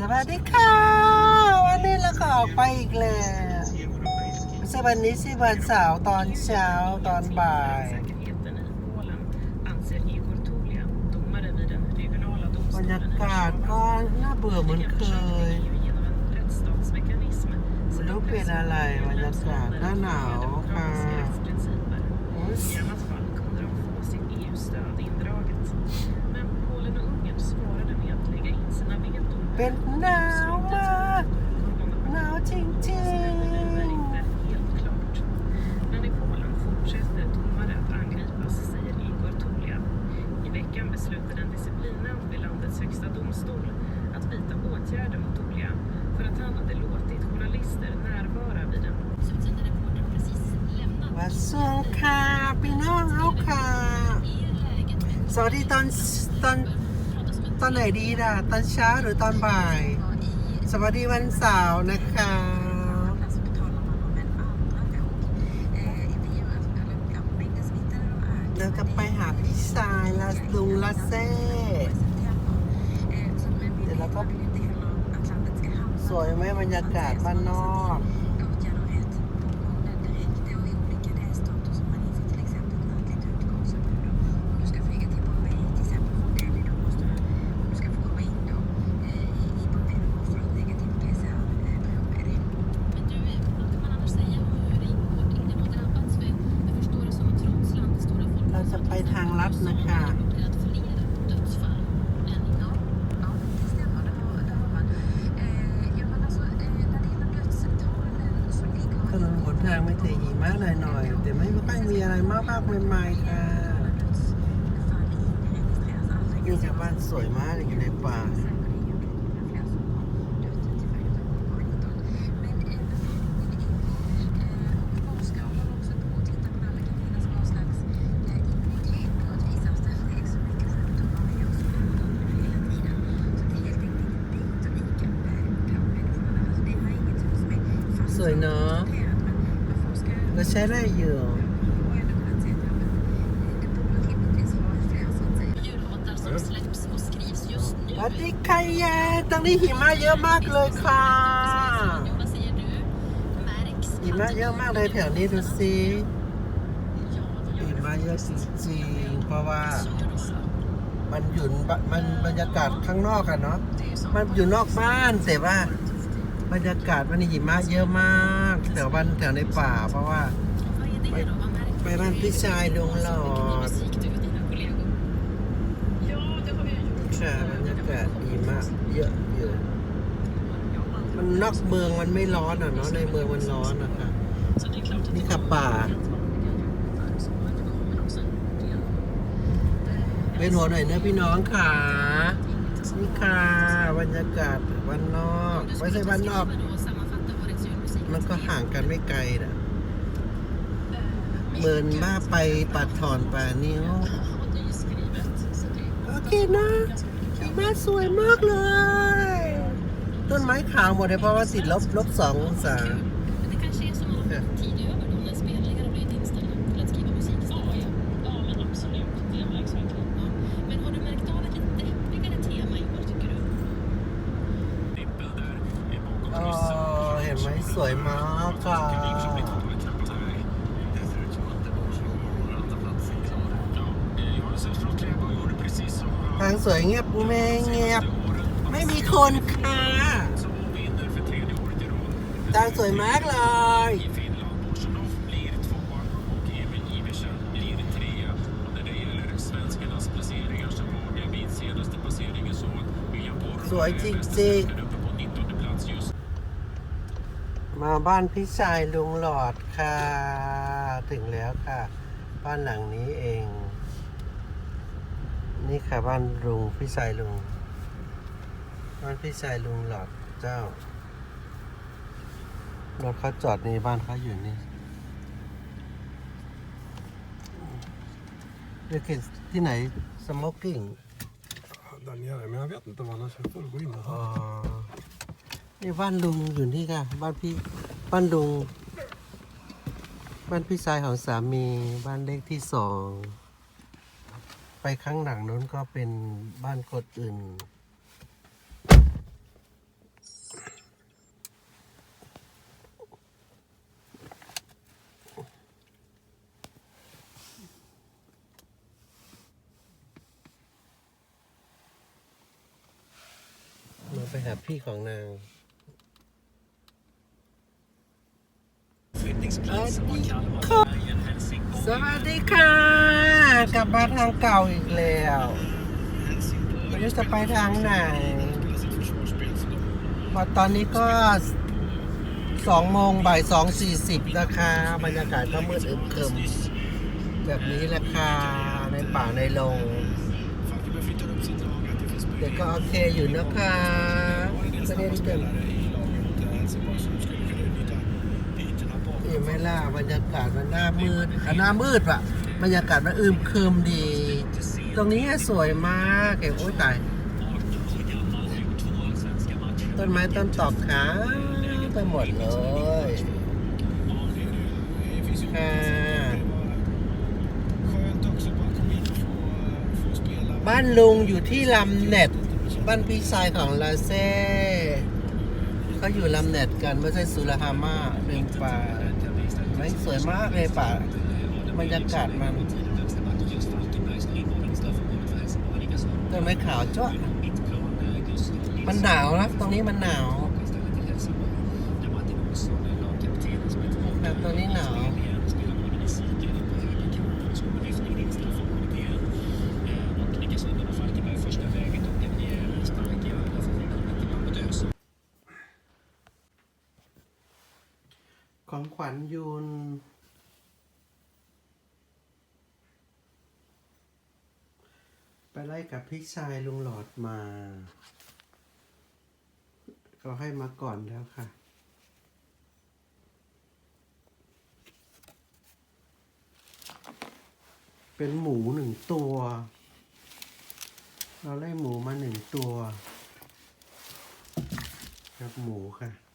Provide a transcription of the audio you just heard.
สวัสดีค่ะวันนี้เราก็ออกไปอีกแล้วไม่ใช่วันนี้สิวันเสาร์ตอนเช้าตอนบ่าย Säkerheten i Polen anser Igor Tulia, domare vid den regionala บรร domstolen ยากาศก็น่าเบื่อเหมือนเคย genom en rättsstatsmekanism ไม่รู้เป็นอะไรบรรยากาศหน้าหนาวค่ะ เป็นหนาวมากหนาวจริง är inte helt klart. Men i Polen fortsätter domare att angripas, säger Igor Tulia. I veckan beslutade en disciplinnämnd vid landets högsta domstol att vidta åtgärder mot Tulia för att han hade låtit journalister närvara vid en ๆวัดสวงค่ะพี่น้องเอาค่ะสวัสดีตอนตอน ตอนไหนดีนะตอนเช้าหรือตอนบ่าย สวัสดีวันเสาร์นะคะเราจะไปหาพี่ชายลาลุงลาเซ่เดี๋ยวเราก็สวยไหมบรรยากาศบ้านนอก ทางลัดนะคะ rapporterat fler dödsfall än innan. Ja, det stämmer. Det har, det har man. Eh, ja, men alltså, eh, när det gäller dödstalen så ligger ถนนหนทางไม่แต่หิมะหน่อยๆแต่ไม่ค่อยมีอะไรมากมากๆใหม่ๆค่ะ dödsfall inregistreras aldrig. นี่ชาวบ้านสวยมากอยู่ในป่า det borde rimligtvis vara fler så att säga. Djurlåtar som släpps och skrivs just สวัสดีค่ะแย่ตรงนี้หิมะเยอะมากเลยค่ะ หิมะเยอะมากเลยแถวนี้ดูสิหิมะเยอะจริงๆเพราะว่ามันอยู่มันบรรยากาศข้างนอกอะเนาะ มันอยู่นอกบ้านแต่ว่า บรรยากาศมันหิมะเยอะมากแถวบ้านแถวในป่า เพราะว่า vad är det då? Vad märks? ไปบ้านพี่ชายดงหลอด Musik du och dina kollegor. Ja, det har vi ju gjort. ค่บรรยากาศดีมากเยอะอยู่มันนอกเมืองมันไม่ร้อนอะเนาะในเมืองมันร้อนอะค่ะนี่ค่ะป่าเวียนหัวหน่อยนะพี่น้องค่ะ รรยากาศวันนอก ไม่ใช่วันนอก Då sammanfatta årets julmusik. มันก็ห่างกันไม่ไกลนะเมินมาไปปัดถอนป่านิ้ว det är ju skrivet. Så det โอเคนะหิมะสวยมากเลย ต้นไม้ขาวหมดเลยเพราะว่าติดลบลบสององศา สวยมากค่ะทางสวยเงียบไม่เงียบ ไม่มีคนค่ะทางสวยมากเลยสวยจริงๆ มาบ้านพี่ชายลุงหลอดค่ะ ถึงแล้วค่ะ บ้านหลังนี้เอง นี่ค่ะบ้านลุงพี่ชายลุง บ้านพี่ชายลุงหลอดเจ้ารถเขาจอดนี่บ้านเขาอยู่นี่เรียกที่ไหนสโมกกิ้ง Där nere, men jag vet inte vad annars. Jag får gå in och อ๋อ ta. นี่บ้านลุงอยู่นี่ค่ะ บ้านพี่บ้านลุง บ้านพี่ชายของสามีบ้านเลขที่สองไปข้างหลังนู้นก็เป็นบ้านกดอื่น มาไปหาพี่ของนาง สวัสดีค่ะ กลับมาทางเก่าอีกแล้วไม่รู้จะไปทางไหนมาตอนนี้ก็สองโมงบ่ายสองสี่สิบนะคะ บรรยากาศก็มืดอึมครึมแบบนี้แหละค่ะ ในป่าในโรงเด็กก็โอเคอยู่นะคะไม่ได้เต็มเห็น ล่ะบรรยากาศมันหน้ามืดอะหน้ามืดว่ะบรรยากาศมันอึมครึมดี ตรงนี้สวยมากเก๋โอ้ยตายต้นไม้ต้นตอกขาไปหมดเลยค่ะบ้านลุงอยู่ที่ลำเน็ต บ้านพี่ชายของลาเซ่เขาอยู่ลำเน็ตกันไม่ใช่สุราฮามาเป็นป่า ไม่สวยมากเลยป่าบรรยากาศมันต้นไม้ขาวจ้ะมันหนาวนะตรงนี้มันหนาวแต่ตรงนี้หนาว ของขวัญยูน ไปไล่กับพี่ชายลุงหลอดมาเขาให้มาก่อนแล้วค่ะ เป็นหมูหนึ่งตัว เราไล่หมูมาหนึ่งตัวครับหมูค่ะ